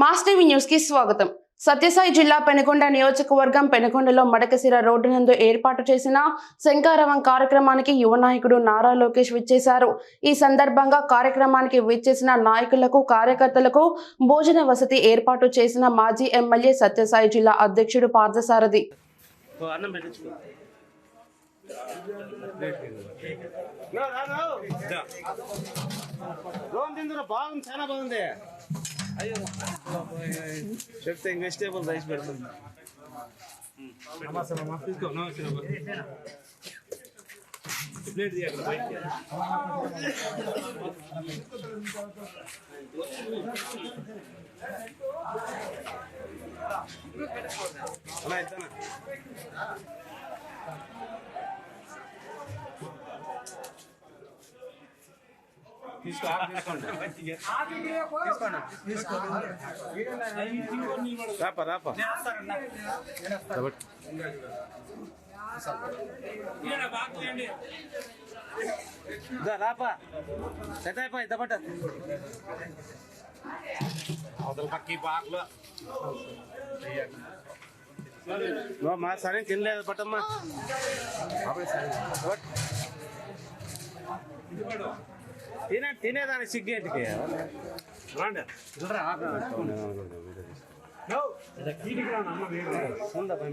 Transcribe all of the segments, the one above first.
Mass TV న్యూస్కి స్వాగతం. సత్యసాయి జిల్లా పెనుకొండ నియోజకవర్గం పెనుకొండలో మడకసిర రోడ్డు నందు ఏర్పాటు చేసిన శంకారవం కార్యక్రమానికి యువ నాయకుడు నారా లోకేష్ విచ్చేశారు. ఈ సందర్భంగా కార్యక్రమానికి విచ్చేసిన నాయకులకు కార్యకర్తలకు భోజన వసతి ఏర్పాటు చేసిన మాజీ ఎమ్మెల్యే సత్యసాయి జిల్లా అధ్యక్షుడు పార్థసారథి. బాగుంది చాలా బాగుంది. అయ్యో చెప్తే ఇంక వెజిటేబుల్ రైస్ పెడుతుంది ప్లేట్ తీయక్కడ బయటికి అలా ఇద్దానా రాపా రాపా. కాబట్టి దా రాపా. సెటాయిపా ఇద్ద పట్ట అవతల పక్కి పాకలు మా సరే తినలేదు పట్టమ్మా. తినే తినేదాన్ని సిగ్గేంటికి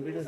వీడియో